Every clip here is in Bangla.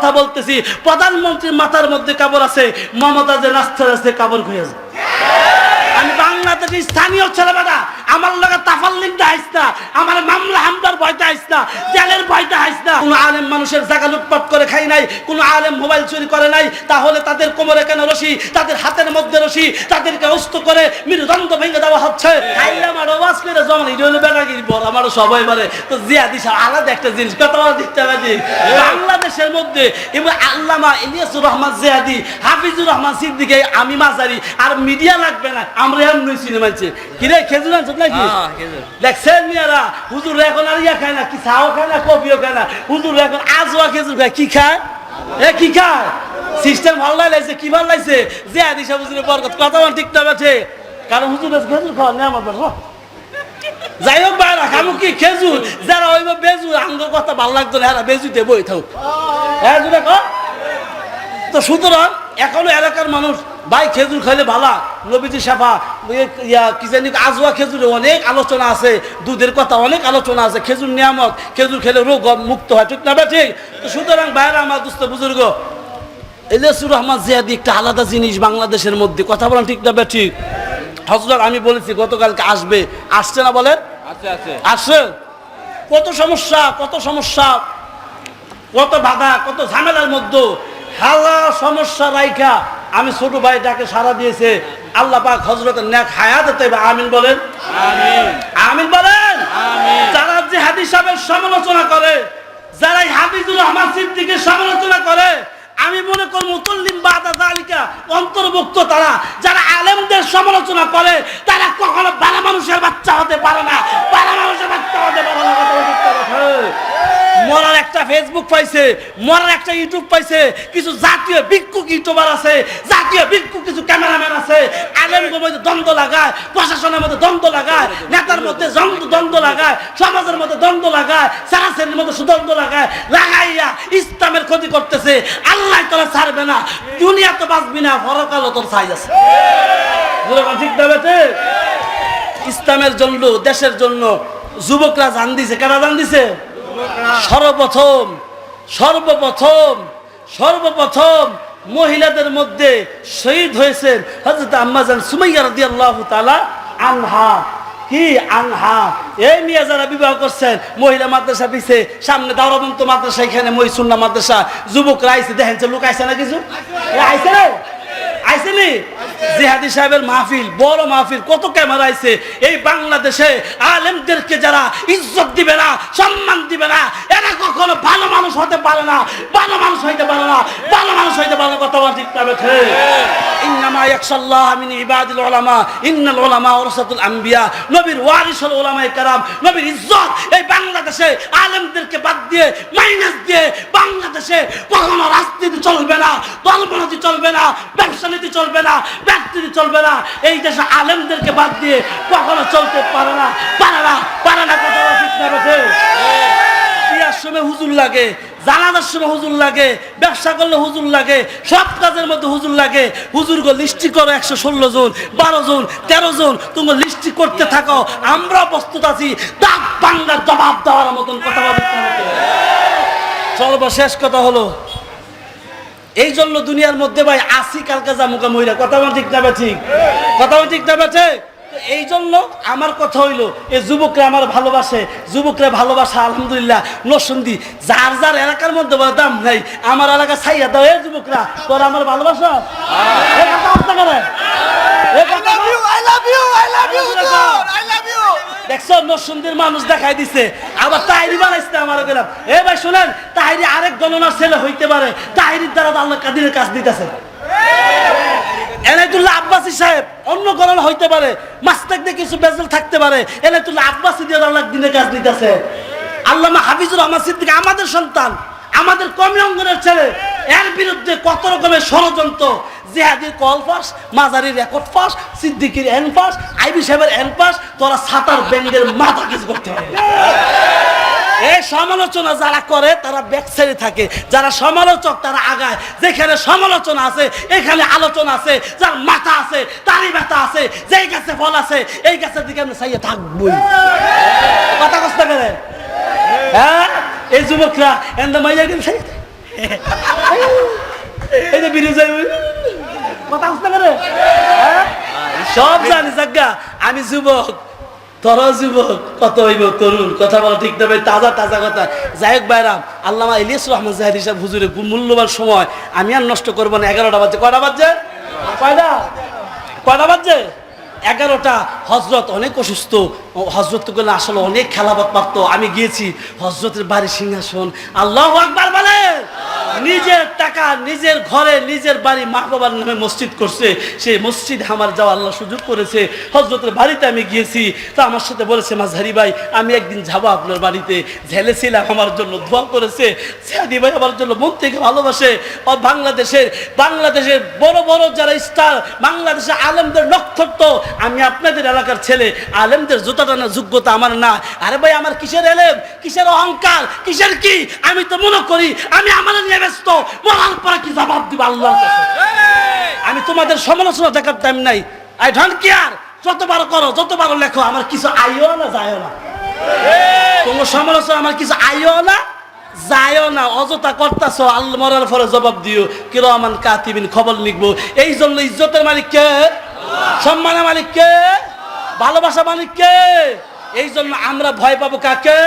কথা বলতেছি। প্রধানমন্ত্রীর মাথার মধ্যে কাপড় আছে, মমতাজের রাস্তা রাস্তায় কাপড় ঘুরে আছে আমি বাংলাদেশের স্থানীয় ছেলেবেলা আমার লগে তাফাল লিখতে না, আমার মামলা হামদার ভয়তে হাইস না, জেলের ভয়তে হাইস না। কোনো আলেম মানুষের জায়গা লুটপাট করে খাই নাই, কোনো আলেম মোবাইল চুরি করে নাই, তাহলে তাদের কোমরে কেন রশি? তাদের হাতের মধ্যে রশি, তাদেরকে অস্ত করে মেরুদণ্ড ভেঙে দেওয়া হচ্ছে। খাইলে আমার আওয়াজ করে জমা এটা হলো বেটাগিরি বল আমার সবাই বলে তো জিয়া দিশা আলাদা একটা জিনিস কত বড় দিতে পারি বাংলাদেশের মধ্যে এবং আল্লামা ইলিয়াসুর রহমান জিয়াদি, হাফিজুর রহমান সিদ্দিকে, আমি মাঝারি, আর মিডিয়া লাগবে না, আমরা এমনি সিনেমা কিরে খেজুর আনছো নাকি? হ্যাঁ। দেখছেন মিয়ারা হুজুর এখন আর ইয়া খায় না কি চাও খায় না কফিও খায় না। হুজুর এখন আজওয়া খেজুর খায় কি খায়? এ কি খায়? সিস্টেম ভালো লাগছে কি ভালো লাগছে যে আদি সব হুজুরের বরকত কথা বল ঠিক না বেঠে। কারণ হুজুর খেজুর খাওয়া নেই আমার যাই হোক বাইরা খামু কি? খেজুর। যারা হইব বেজুর আঙ্গ কথা ভালো লাগতো না এরা বেজুতে বই থাকুক। হ্যাঁ তো সুতরাং এখনও এলাকার মানুষ ভাই খেজুর খাইলে ভালা নবীজি সাফা ইয়া কি জানি আজওয়া খেজুরে অনেক আলোচনা আছে দুধের কথা অনেক আলোচনা আছে খেজুর নিয়ামক খেজুর খেলে রোগ মুক্ত হয় ঠিক না ঠিক? তো সুতরাং বাইরে আমার দুস্থ বুজুর্গ এলিয়াসুর রহমান জিয়াদি একটা আলাদা জিনিস বাংলাদেশের মধ্যে কথা বলেন ঠিক না ঠিক? হজরত আমি বলেছি গতকালকে আসবে আসছে না বলেন? আসছে? কত সমস্যা কত সমস্যা কত বাধা কত ঝামেলার মধ্যে হালা সমস্যা রাইখা আমি ছোট ভাইটাকে সারা দিয়েছে আল্লাহ পাক হজরতের ন্যাক হায়াত দেবে আমিন বলেন আমিন আমিন বলেন আমিন। যারা যে হাদিস সাহেবের সমালোচনা করে যারা এই হাফিজুর রহমান সিদ্দিকের সমালোচনা করে আমি মনে করি মুতল্লিম বাদা জালিকা অন্তর্ভুক্ত তারা যারা আলেমদের সমালোচনা করে তারা কখনো ভালো মানুষের বাচ্চা হতে পারে না ভালো মানুষের বাচ্চা হতে পারে না। মরার একটা ফেসবুক পাইছে, মরার একটা ইউটিউব পাইছে, কিছু জাতীয় ভিক্ষুক ইউটিউবার আছে, জাতীয় ভিক্ষুক কিছু ক্যামেরাম্যান আছে আলেমদের মধ্যে দ্বন্দ্ব লাগায়, প্রশাসনের মধ্যে দ্বন্দ্ব লাগায়, নেতার মধ্যে দ্বন্দ্ব লাগায়, সমাজের মধ্যে দ্বন্দ্ব লাগায়, সারাশ্রেণীর মধ্যে সুদ্বন্দ্ব লাগায়, লাগাইয়া ইসলামের ক্ষতি করতেছে, আল্লাহ তোরা ছাড়বে না, দুনিয়া তো বাঁচবি না, পরকালও তোর সাইজ আছে ঠিক বেটে? ইসলামের জন্য, দেশের জন্য যুবকরা জান দিছে কারা জান দিছে সর্বপ্রথম সর্বপ্রথম সর্বপ্রথম মহিলাদের মধ্যে শহীদ হয়েছেন হজরত আম্মাজান সুমাইয়া রাদিয়াল্লাহু তাআলা আনহা। কি আনহা? এই নিয়ে যারা বিবাহ করছেন, মহিলা মাদ্রাসা দিছে, সামনে দাওরাবন্ত মাদ্রাসা, এখানে মহিসুন্না মাদ্রাসা। যুবকরা আইছে, দেখেন লোক আইছে না কিছু? রে? আইসেনি জিহাদি সাহেবের মাহফিল, বড় মাহফিল, কত ক্যামেরা আইছে? এই বাংলাদেশে আলেমদেরকে যারা ইজ্জত দিবে না, সম্মান দিবে না, এরা কখনো ভালো মানুষ হতে পারে না, ভালো মানুষ হইতে পারে না, ভালো মানুষ হইতে পারে না, কথা ঠিক বেঠে। ইন্নামা ইয়াকশাল্লাহ মিন ইবাদিল উলামা, ইন্নাল উলামা ওয়ারাসাতুল আম্বিয়া, নবীর ওয়ারিস হল উলামায়ে কেরাম, নবীর ইজ্জত। এই বাংলাদেশে আলেমদেরকে বাদ দিয়ে মাইনাস দিয়ে বাংলাদেশে কখনো রাজনীতি চলবে না দলবনতি চলবে না ব্যবসা নীতি চলবে না ব্যক্তি চলবে না। এই দেশে আলেমদেরকে বাদ দিয়ে কখনো চলতে পারে না। পারে না পারে না কথা ঠিক না বেঠে। বিয়ার সময় হুজুর লাগে, জানাজার সময় হুজুর লাগে, ব্যবসা করলে হুজুর লাগে, সব কাজের মধ্যে হুজুর লাগে। হুজুর গো, লিস্টি করো একশো ষোলো জন, বারো জন, তেরো জন তুমি লিস্টি করতে থাকো। আমরা প্রস্তুত আছি, দাগ বাংলার জবাব দেওয়ার মতন কথা সর্বশেষ কথা হলো এই জন্য দুনিয়ার মধ্যে ভাই আসি কালকে মুখা মহিলা কথা ঠিক না ঠিক? কথা ঠিক না বেছে এই জন্য আমার কথা হইল এ যুবকরা আমার ভালোবাসে যুবকরা ভালোবাসা আলহামদুলিল্লাহ নসন্দি যার যার এলাকার মধ্যে বলে দাম নাই আমার এলাকা ছাইয়া দাও এই যুবকরা তোরা আমার ভালোবাসা? এ এ। দেখছ নসুন্দির মানুষ দেখাই দিছে আবার তাহিরি বানাইছে আমার গেলাম। এ ভাই শুনেন তাহিরি আরেক গণনার ছেলে হইতে পারে তাহিরির দ্বারা আল্লাহ কাদিরের কাজ দিতেছে। এনায়তুল্লাহ আব্বাসী সাহেব, অন্য গণনা হইতে পারে, মাস্তাক দিয়ে কিছু বেজল থাকতে পারে, এনায়তুল্লাহ আব্বাসী দিয়ে আল্লাহ দিনের কাজ দিতেছে। আল্লামা হাফিজুর রহমান সিদ্দিক, আমাদের সন্তান, আমাদের কমি অঙ্গনের ছেলে, এর বিরুদ্ধে কত রকমের ষড়যন্ত্র জেহাদির কল পাস মাজারির রেকর্ড পাস সিদ্দিকির এন পাস আইবি সাহেবের এন পাস তোরা সাতার ব্যান্ডের মাথা কিছু করতে হবে এই সমালোচনা যারা করে, তারা ব্যাকসাইডে থাকে। যারা সমালোচক, তারা আগায়। যেখানে সমালোচনা আছে, এখানে আলোচনা আছে, যার মাথা আছে, তারই ব্যথা আছে, যেই গাছে ফল আছে, এই গাছের দিকে আমি চাইয়ে থাকবই। কথা কষ্ট করে হ্যাঁ? এই যুবকরা এন্ড মাইয়া গেল এই যে বিরু যাই কথা বুঝতে পারে হ্যাঁ? সব জানি জাগা আমি যুবক। কত তরুণ? কথা ঠিক তাজা তাজা কথা। যাই হোক হুজুরে মূল্যবান সময় আমি আর নষ্ট করব না। এগারোটা বাজে কয়টা বাজে কয়টা? কয়টা বাজে এগারোটা। হজরত অনেক অসুস্থ। হজরতগুলো আসলে অনেক খেলাবাদ পারত আমি গিয়েছি। হজরতের বাড়ি সিংহাসন। আল্লাহ আকবার বলে নিজের টাকা নিজের ঘরে নিজের বাড়ি মা বাবার নামে মসজিদ করছে। সেই মসজিদ আমার যাওয়া আল্লাহ সুযোগ করেছে। হজরতের বাড়িতে আমি গিয়েছি। তা আমার সাথে বলেছে মাঝারি ভাই, আমি একদিন যাব আপনার বাড়িতে। ঝেলেছিলাম আমার জন্য দোয়া করেছে। সাদি ভাই আমার জন্য মন থেকে ভালোবাসে। ও বাংলাদেশের বাংলাদেশের বড় বড় যারা স্টার বাংলাদেশের আলেমদের নক্ষত্র, আমি আপনাদের এলাকার ছেলে। আলেমদের জুতা টানা যোগ্যতা আমার না। আরে ভাই, আমার কিসের এলেম কিসের অহংকার? কিসের কি? আমি তো মনে করি, আমি আমার নিয়ে ব্যস্ত। মরার পরে কি জবাব দিব আল্লাহর কাছে? আমি তোমাদের সমালোচনা দেখার টাইম নাই। আই ডোন্ট কেয়ার যত বারো করো যত বারো লেখো আমার কিছু আইও না যায়ও না। কোনো সমালোচনা আমার কিছু আইও না যায়ও না। অযথা করতাছ আল্লাহ মরার পরে জবাব দিও। কিরমান কাতিবিন খবর লিখব। এই জন্য ইজ্জতের মালিক কে? সম্মানের মালিক কে? ভালোবাসা মালিক কে? এই জন্য আমরা ভয় পাবো কাকে?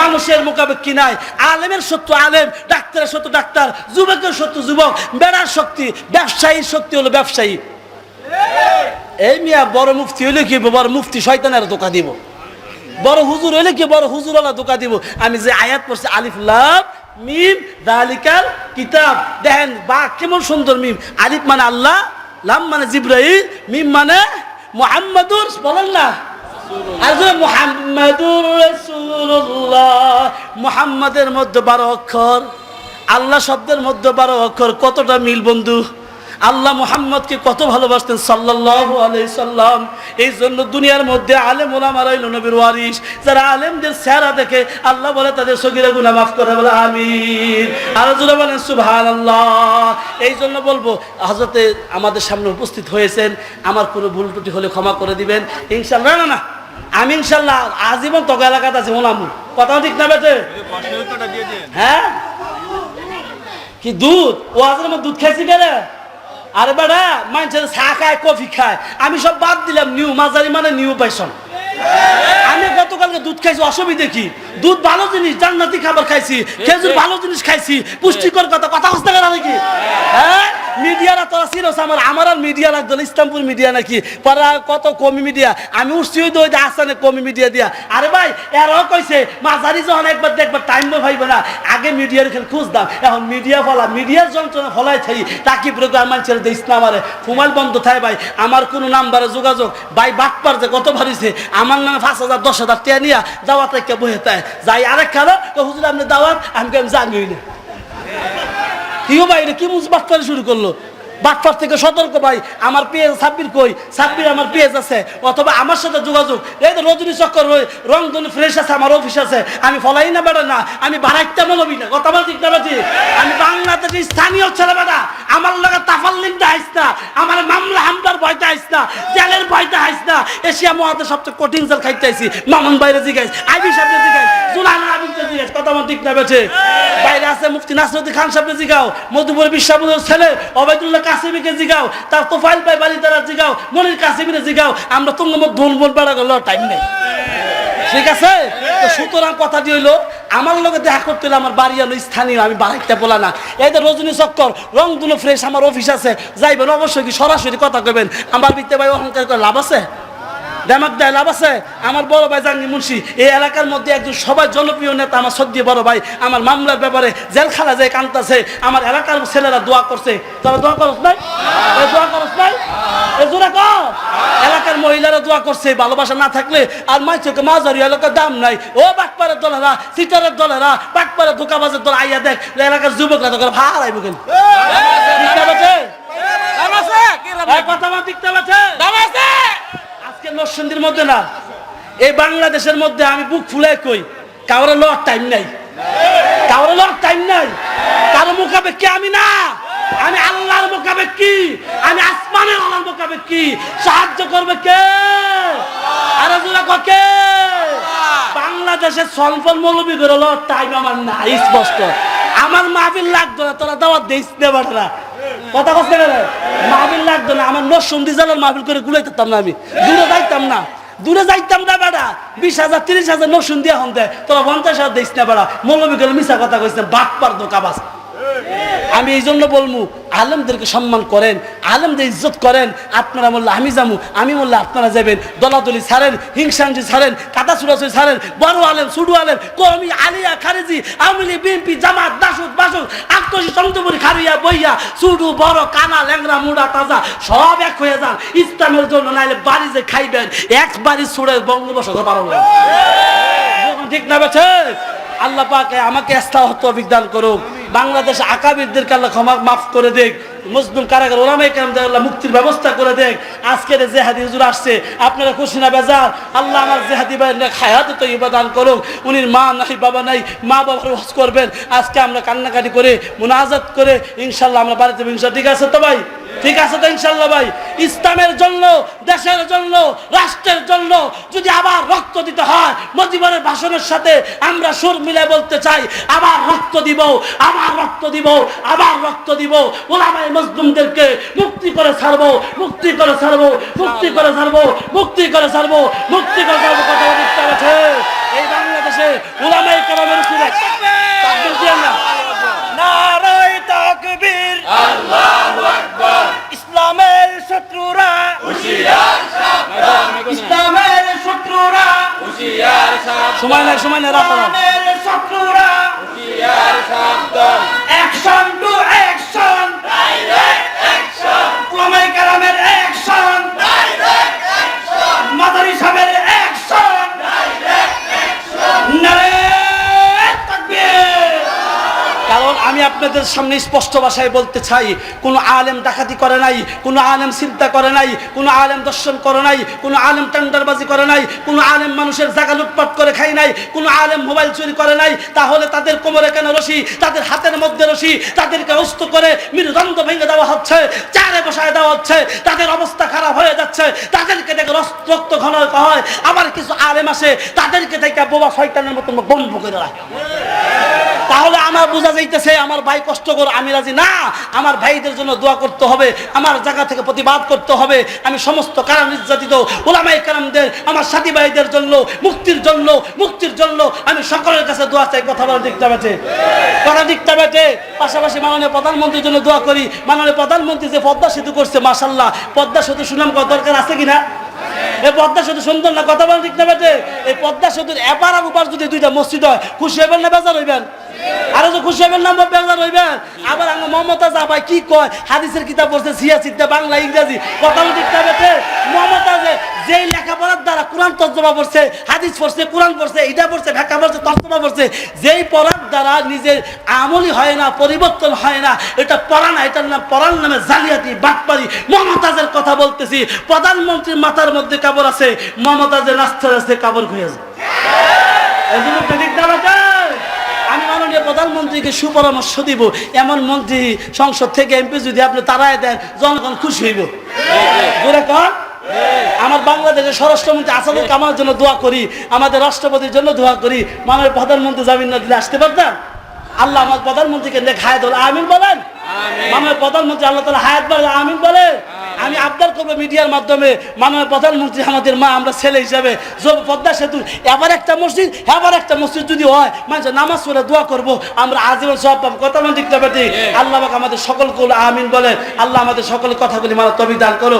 মানুষের মোকাবে কি নাই? আলেমের শত্রু আলেম, ডাক্তারের শত্রু ডাক্তার, যুবকের শত্রু যুবক, বেড়ার শক্তি, ব্যবসায়ীর শক্তি হলো ব্যবসায়ী। এই মিয়া বড় মুফতি হইলে কি বড় মুফতি শয়তানের দোকা দিব? বড় হুজুর হইলে কি বড় হুজুর ওলা দোকা দিব? আমি যে আয়াত পড়ছি, আলিফ লাভ মিম দালিকার কিতাব। দেখেন, বা কেমন সুন্দর মিম। আলিফ মানে আল্লাহ, লাম মানে জিব্রাইল, মিম মানে মোহাম্মদুর বলেন না মোহাম্মদুর রাসূলুল্লাহ। মোহাম্মদের মধ্যে বারো অক্ষর, আল্লাহ শব্দের মধ্যে বারো অক্ষর, কতটা মিল বন্ধু? আল্লাহ মুহাম্মদকে কত ভালোবাসতেন আলাইহি সাল্লাম। এই জন্য দুনিয়ার মধ্যে আলেম ওলামা রইল নবীর ওয়ারিস যারা আলেমদের চেহারা দেখে আল্লাহ বলে, তাদের সগীরা গুনাহ মাফ করে বলে, আমিন। আর জোরে বলেন, সুবহানাল্লাহ। এই জন্য বলব, হযরতে আমাদের সামনে উপস্থিত হয়েছেন। আমার কোনো ভুল ত্রুটি হলে ক্ষমা করে দিবেন। ইনশাআল্লাহ না না। আমি ইনশাল্লাহ আজীবন তোকে এলাকাতে আছি, ওলামু। কথা ঠিক না বেটে? হ্যাঁ? কি দুধ? ও মধ্যে দুধ খাইছি বেড়ে আরে বেড়া মানুষের চা খায়, কফি খায়। আমি সব বাদ দিলাম নিউ মাঝারি মানে নিউ পাইছন আমি গতকালকে দুধ খাইছি, অসুবিধে কি? দুধ ভালো জিনিস, জান্নাতি খাবার খাইছি, খেজুর ভালো জিনিস খাইছি, পুষ্টিকর কথা কথা বুঝতে গেল নাকি? হ্যাঁ? মিডিয়ারা আমার আমার আর মিডিয়া লাগতো ইসলামপুর মিডিয়া নাকি? কত কমি মিডিয়া আমি উঠছি ওই কমি মিডিয়া দিয়া। আরে ভাই, এরাও কইছে, মাঝারি যখন একবার দেখবার টাইম ভাইবে না, আগে মিডিয়ার খেল খুঁজ দাম এখন মিডিয়া ফলা মিডিয়ার যন্ত্রণা ফলাই থাই, তাকি প্রোগ্রাম মানছে দিস না আমারে। ফুমাইল বন্ধ থাকে ভাই, আমার কোনো নাম্বারে যোগাযোগ, ভাই বাটপার যে কত ভারিছে আমার নামে পাঁচ হাজার, দশ হাজার টিয়া নিয়া দাওয়াত রেখে বহে তাই। যাই আরেক কারও হুজুর, আপনি দাওয়াত? আমি কেমন জানি না। কি এটা কি মুজ করে শুরু করল? বাটপার থেকে সতর্ক ভাই। আমার পেজ সাব্বির কই? সাব্বির আমার পেজ আছে। অথবা আমার সাথে যোগাযোগ। এই তো রজনী চক্কর রংধনু ফ্রেশ আছে, আমার অফিস আছে। আমি ফলাই না বেটা না, আমি বাড়াইতে মলবি না। কথা বল ঠিক না আমি বাংলাদেশের স্থানীয় ছেলে বেটা আমার লগে তাফাল লিখতে আইস না। আমার মামলা হামলার ভয়তে আইস না। জেলের ভয়তে আইস না। এশিয়া মহাতে সবচেয়ে কঠিন জেল খাইতে আইসি মামুন বাইরে জিগাইস আইবি সাহেব জিগাইস জুলানা আবিদকে জিগাইস কথা বল না বেছে বাইরে আছে মুফতি নাসরুদ্দিন খান সাহেবকে জিগাও। মধুপুর বিশ্বাবুলের ছেলে অবায়দুল্লাহ জিগাও, তার তোফাইল পাই তারা জিগাও মনির জিগাও, আমরা তোমার মধ্যে ধন বেড়া গেল টাইম নেই। ঠিক আছে? সুতরাং কথাটি হইল, আমার লগে দেখা করতে আমার বাড়ি হলো স্থানীয়, আমি বাড়িতে বলা না। এই তো রজনী চক্কর, রং দুলো ফ্রেশ আমার অফিস আছে, যাইবেন অবশ্যই কি সরাসরি কথা কবেন আমার বিদ্যা ভাই অহংকার করে লাভ আছে? দেমাক দেয় লাভ আছে? আমার বড় ভাই জাঙ্গি মুন্সি এই এলাকার মধ্যে একজন সবাই জনপ্রিয় নেতা আমার সদ্য বড় ভাই আমার মামলার ব্যাপারে জেলখানা যায় কান্তাছে আমার এলাকার ছেলেরা দোয়া করছে। তারা দোয়া করস নাই? দোয়া করস নাই? কর এলাকার মহিলারা দোয়া করছে ভালোবাসা না থাকলে আর মাইচকে মাঝারি এলাকার দাম নাই। ও বাটপাড়ের দলেরা সিটারের দলেরা বাটপাড়ের ধোকাবাজের দল আইয়া দেখ এলাকার যুবকরা তো করে ভাড় আইব কেন? কথা ঠিক না বেটে? আজকে নরসিংদীর মধ্যে না, এই বাংলাদেশের মধ্যে আমি বুক ফুলে কই, কারোর লওয়ার টাইম নাই। কারোর লওয়ার টাইম নাই। কারও মোকাবে কি আমি না। আমি আল্লাহর মোকাবে কি আমি আসমানের আল্লাহর মোকাবে কি সাহায্য করবে কে? আরে জোরে কে? বাংলাদেশের সলফল মৌলবী লওয়ার টাইম আমার নাই, স্পষ্ট। আমার মাহবিল লাগতো না, তোরা দাওয়াত দিস বেটারা। কথা কষ্ট না মাহবিল লাগতো না, আমার নসুন দিজালের মাহবিল করে গুলাই দিতাম না আমি। দূরে যাইতাম না। দূরে যাইতাম না বেড়া বিশ হাজার, তিরিশ হাজার নসুন দিয়া হন দেয় তোরা পঞ্চাশ হাজার দিস না বেড়া মৌলবী গেলে মিশা কথা কইছে বাপ পার দোকাবাস আমি এই জন্য বলব আলেমদেরকে সম্মান করেন আলেমদের ইজ্জত করেন আপনারা বললে আমি যাব আমি বললে আপনারা যাবেন দলাদলি ছাড়েন হিংসাংসি ছাড়েন কাদা ছুড়াছুড়ি ছাড়েন বড় আলেম সুডু আলেম কমি আলিয়া খারেজি আওয়ামী বিএনপি জামাত দাসুদ বাসুদ আক্তসি চন্দ্রপুরি খারিয়া বইয়া ছোট বড় কানা ল্যাংরা মুড়া তাজা সব এক হয়ে যান। ইসলামের জন্য নাইলে বাড়ি যে খাইবেন এক বাড়ি ছুড়ে বঙ্গবসত পারো না। ঠিক না বেছে আল্লাহ পাকে আমাকে হতো অভিজ্ঞান করুক। বাংলাদেশ আকাবিরদেরকে আল্লাহ ক্ষমা মাফ করে দেখ মুসলিম কারাগার ওলামাই কেরাম আল্লাহ মুক্তির ব্যবস্থা করে দেখ আজকের জেহাদি হুজুর আসছে, আপনারা খুশি না বেজার? আল্লাহ আমার জেহাদি খায়াত তো ইবাদান করুক। উনির মা নাই, বাবা নাই, মা বাবার হজ করবেন। আজকে আমরা কান্নাকাটি করে, মুনাজাত করে, ইনশাল্লাহ আমরা বাড়িতে ইনশাল্লাহ। ঠিক আছে তো ভাই? ঠিক আছে তো ইনশাল্লাহ ভাই। ইসলামের জন্য দেশের জন্য রাষ্ট্রের জন্য যদি আবার রক্ত দিতে হয় মজিবরের ভাষণের সাথে আমরা সুর মিলে বলতে চাই আবার রক্ত দিব আবার রক্ত দিব আবার রক্ত দিব। ওলামাই মজলুমদেরকে মুক্তি করে ছাড়বো মুক্তি করে ছাড়বো মুক্তি করে ছাড়বো মুক্তি করে ছাড়বো মুক্তি করে ছাড়বো কথা বলতে আছে? এই বাংলাদেশে ওলামাই কালামের দিয়েন না? নারায় তাকবীর। ইসলামের শত্রুরা ইসলামের শত্রুরা। সময় নাই সময় নাই। ইসলামের শত্রুরা। অ্যাকশন টু অ্যাকশন ওলামায়ে কেরামের অ্যাকশন মাদারি সাহেবের অ্যাকশন নারায় তাকবীর কারণ আমি আপনাদের সামনে স্পষ্ট ভাষায় বলতে চাই, কোনো আলেম ডাকাতি করে নাই, কোনো আলেম চিন্তা করে নাই, কোনো আলেম দর্শন করে নাই, কোনো আলেম টেন্ডারবাজি করে নাই, কোনো আলেম মানুষের জায়গা লুটপাট করে খাই নাই, কোনো আলেম মোবাইল চুরি করে নাই, তাহলে তাদের কোমরে কেন রশি, তাদের হাতের মধ্যে রশি, তাদেরকে অস্ত করে মেরুদণ্ড ভেঙে দেওয়া হচ্ছে, চারে বসায় দেওয়া হচ্ছে, তাদের অবস্থা খারাপ হয়ে যাচ্ছে, তাদেরকে দেখে রক্ত ঘন হয়, আবার কিছু আলেম আসে, তাদেরকে দেখে বোবা শয়তানের মতো বন্ধ করে রাখে। তাহলে আমার বোঝা যাইতেছে, আমার ভাই কষ্ট করে, আমি রাজি। না, আমার ভাইদের জন্য দোয়া করতে হবে, আমার জায়গা থেকে প্রতিবাদ করতে হবে। আমি সমস্ত কারণ নির্যাতিত ওলামাই কারামদের, আমার সাথী ভাইদের জন্য, মুক্তির জন্য মুক্তির জন্য আমি সকলের কাছে দোয়া চাই। কথা বলার দিকটা বেঁচে। কথা দিকটা বেঁচে। পাশাপাশি মাননীয় প্রধানমন্ত্রীর জন্য দোয়া করি। মাননীয় প্রধানমন্ত্রী যে পদ্মা সেতু করছে মাসাল্লাহ পদ্মা সেতু সুনাম করার দরকার আছে কিনা? এই পদ্মা সেতু সুন্দর না? কথা বলার দিক না বেঁচে। এই পদ্মা সেতুর এপার আর উপার যদি দুইটা মসজিদ হয়, খুশি হইবেন না, বেজার হইবেন? আরও যে খুশি হবেন না বেজার হইবেন আবার আঙ্গ মমতা যা কি কয়? হাদিসের কিতাব পড়ছে সিয়া সিদ্ধা বাংলা, ইংরেজি। কথা দিকটা বেঁচে মমতা যে, যেই লেখাপড়ার দ্বারা কোরআন তর্জমা পড়ছে, হাদিস পড়ছে, কোরআন পড়ছে, এটা পড়ছে ব্যাখ্যা পড়ছে, তর্জমা পড়ছে, যেই পড়ার দ্বারা নিজের আমলই হয় না, পরিবর্তন হয় না, এটা পড়া না, এটার নাম পড়ার নামে জালিয়াতি, বাটপারি। মমতাজের কথা বলতেছি, প্রধানমন্ত্রীর মাথার মধ্যে কাপড় আছে, মমতাজের রাস্তায় রাস্তায় কাপড় খুঁজেছে এই জন্য ঠিক মাননীয় প্রধানমন্ত্রীকে সুপরামর্শ দিব এমন মন্ত্রী সংসদ থেকে এমপি যদি আপনি তারাই দেন জনগণ খুশি হইব। কন আমার বাংলাদেশের স্বরাষ্ট্রমন্ত্রী আসাদুল কামার জন্য দোয়া করি আমাদের রাষ্ট্রপতির জন্য দোয়া করি মাননীয় প্রধানমন্ত্রী জামিন না দিলে আসতে পারতাম? আল্লাহ আমার প্রধানমন্ত্রীকে দেখে হায়াত হল আমিন বলেন? মাননীয় প্রধানমন্ত্রী আল্লাহ তালা হায়াত বলে আমিন বলেন? আমি আবদার করব মিডিয়ার মাধ্যমে মাননীয় প্রধানমন্ত্রী আমাদের মা আমরা ছেলে হিসাবে। পদ্মা সেতু এবার একটা মসজিদ এবার একটা মসজিদ যদি হয় মানে নামাজ পড়ে দোয়া করব। আমরা আজীবন সব পাবো। কথা মানে না আল্লাহ আমাদের সকল কুল আমিন বলে আল্লাহ আমাদের সকল কথাগুলি মানে তবিদান করো